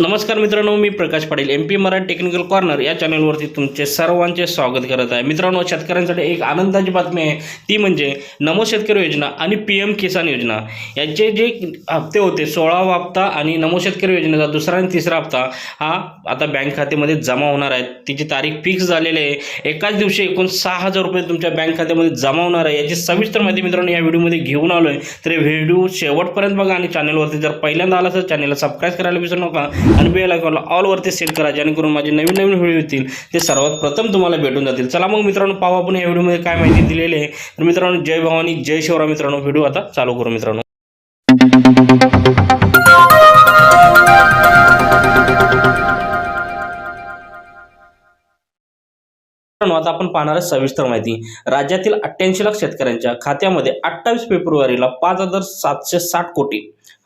नमस्कार मित्रांनो मी Prakash Patil M P Marathi technical corner या चॅनलवरती तुमचे सर्वांचे स्वागत करत आहे. मित्रांनो शेतकऱ्यांसाठी एक आनंदाची बातमी आहे. ती म्हणजे नमो शेतकरी योजना आणि पी एम किसान योजना. यांचे जे हप्ते होते सोळावा हप्ता आणि नमो शेतकरी योजनेचा दुसरा आणि तिसरा हप्ता हा आता बँक खात्यामध्ये जमा होणार आहे. तिची तारीख फिक्स झालेली आहे. एकाच दिवशी एकूण सहा हजार रुपये तुमच्या बँक खात्यामध्ये जमा होणार आहे. याची सविस्तर माहिती मित्रांनो या व्हिडिओमध्ये घेऊन आलो आहे तर व्हिडिओ शेवटपर्यंत बघा आणि चॅनलवरती जर पहिल्यांदा आला तर चॅनलला सबस्क्राईब करायला विसरू नका. आणि बेल आयकॉनला ऑलवरती सेट करा जेणेकरून माझे नवीन नवीन व्हिडिओ येतील. ते सर्वात प्रथम तुम्हाला भेटून जातील. चला मग मित्रांनो पाहू आपण या व्हिडिओमध्ये काय माहिती दिलेली आहे. तर मित्रांनो जय भवानी जय शिवरा मित्रांनो. व्हिडिओ आता चालू करू मित्रांनो. मित्रांनो आता आपण पाहणार आहे सविस्तर माहिती. राज्यातील अठ्ठ्याऐंशी लाख शेतकऱ्यांच्या खात्यामध्ये अठ्ठावीस फेब्रुवारीला पाच हजार सातशे साठ कोटी.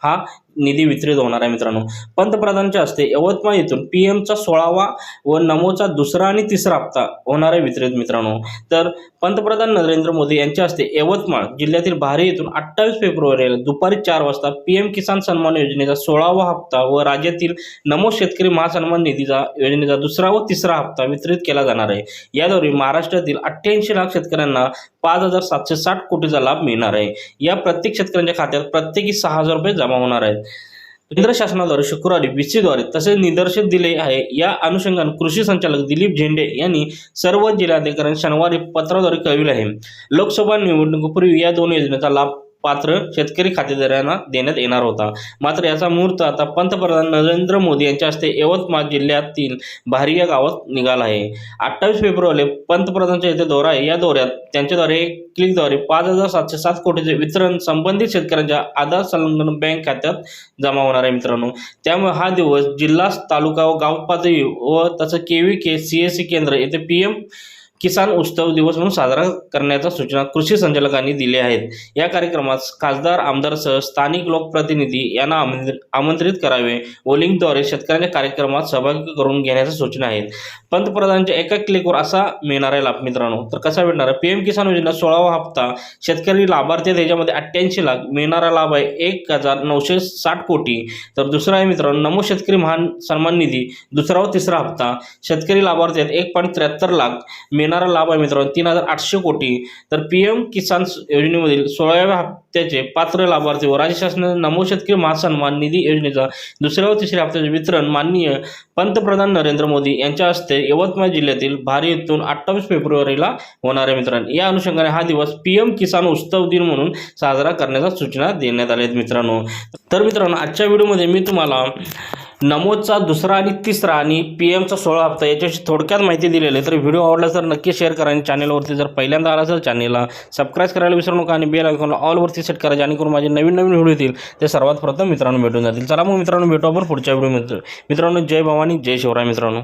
हा निधी वितरित होणार आहे मित्रांनो. पंतप्रधानांच्या हस्ते यवतमाळ येथून पी एमचा सोळावा व नमोचा दुसरा आणि तिसरा हप्ता होणार आहे वितरित मित्रांनो. तर पंतप्रधान नरेंद्र मोदी यांच्या हस्ते यवतमाळ जिल्ह्यातील भारी येथून अठ्ठावीस फेब्रुवारीला दुपारी चार वाजता पी एम किसान सन्मान योजनेचा सोळावा हप्ता व राज्यातील नमो शेतकरी महासन्मान निधीचा योजनेचा दुसरा व तिसरा हप्ता वितरित केला जाणार आहे. याद्वारे महाराष्ट्रातील अठ्ठ्याऐंशी लाख शेतकऱ्यांना पाच हजार सातशे साठ कोटीचा लाभ मिळणार आहे. या प्रत्येक शेतकऱ्यांच्या खात्यात प्रत्येकी सहा हजार रुपये जमा होणार आहेत. केंद्र शासनाद्वारे शुक्रवारी बीसीद्वारे तसेच निदर्शक दिले आहे. या अनुषंगाने कृषी संचालक दिलीप झेंडे यांनी सर्व जिल्हाधिकाऱ्यांनी शनिवारी पत्राद्वारे कळविले आहे. लोकसभा निवडणुकीपूर्वी या दोन योजनेचा लाभ पात्र शेतकरी खातेदारांना देण्यात येणार होता. मात्र याचा मुहूर्त आता पंतप्रधान नरेंद्र मोदी यांच्या हस्ते यवतमाळ जिल्ह्यातील भारी या गावात निघाला आहे. अठ्ठावीस फेब्रुवारी पंतप्रधानांच्या येथे दौरा आहे. या दौऱ्यात त्यांच्याद्वारे क्लिकद्वारे पाच हजार सातशे सात कोटीचे वितरण संबंधित शेतकऱ्यांच्या आधार संलग्न बँक खात्यात जमा होणार आहे मित्रांनो. त्यामुळे हा दिवस जिल्हा तालुका व गाव पातळी व तसं K V K C S C केंद्र येथे पी एम किसान उत्सव दिवस म्हणून साजरा करण्याच्या सूचना कृषी संचालकांनी दिल्या आहेत. या कार्यक्रमात खासदार आमदारसह स्थानिक लोकप्रतिनिधी यांना आमंत्रित आमंत्रित करावे व लिंकद्वारे शेतकऱ्यांच्या कार्यक्रमात सहभागी करून घेण्याच्या सूचना आहेत. पंतप्रधानांच्या एका क्लिकवर असा मिळणार आहे लाभ. मित्रांनो तर कसा मिळणार आहे? पी एम किसान योजना सोळावा हप्ता शेतकरी लाभार्थी त्याच्यामध्ये अठ्ठ्याऐंशी लाख मिळणारा लाभ आहे. एक हजार नऊशे साठ कोटी. तर दुसरा आहे मित्रांनो नमो शेतकरी महान सन्मान निधी. दुसरा व तिसरा हप्ता शेतकरी लाभार्थी आहेत. एक पॉईंट त्र्याहत्तर लाख मिळणारा लाभ आहे मित्रांनो तीन हजार आठशे कोटी. तर पी एम किसान योजनेमधील सोळाव्या हप्त्याचे पात्र लाभार्थी व राज्य शासनाने नमो शेतकरी महासन्मान निधी योजनेचा दुसऱ्या व तिसऱ्या हप्त्याचे वितरण माननीय पंतप्रधान नरेंद्र मोदी यांच्या हस्ते यवतमाळ जिल्ह्यातील भारी येथून अठ्ठावीस फेब्रुवारीला होणार आहे मित्रांनो. या अनुषंगाने हा दिवस पी एम किसान उत्सव दिन म्हणून साजरा करण्याच्या सूचना देण्यात आल्या आहेत मित्रांनो. तर मित्रांनो आजच्या व्हिडिओमध्ये मी तुम्हाला नमोदचा दुसरा आणि तिसरा आणि पी एमचा सोळा हप्ता याच्याशी थोडक्यात माहिती दिलेली आहे. तर व्हिडिओ आवडला तर नक्की शेअर करा आणि चॅनलवरती जर पहिल्यांदा आला तर चॅनलला सबस्क्राईब करायला विसरू नका आणि बेल आयकॉनला ऑलवरती सेट करा जेणेकरून माझे नवीन नवीन व्हिडिओ येतील. ते सर्वात प्रथम मित्रांनो भेटून जातील. चला मग मित्रांनो भेटू आपण पुढच्या व्हिडिओमध्ये मित्रांनो जय भवानी जय शिवराय मित्रांनो.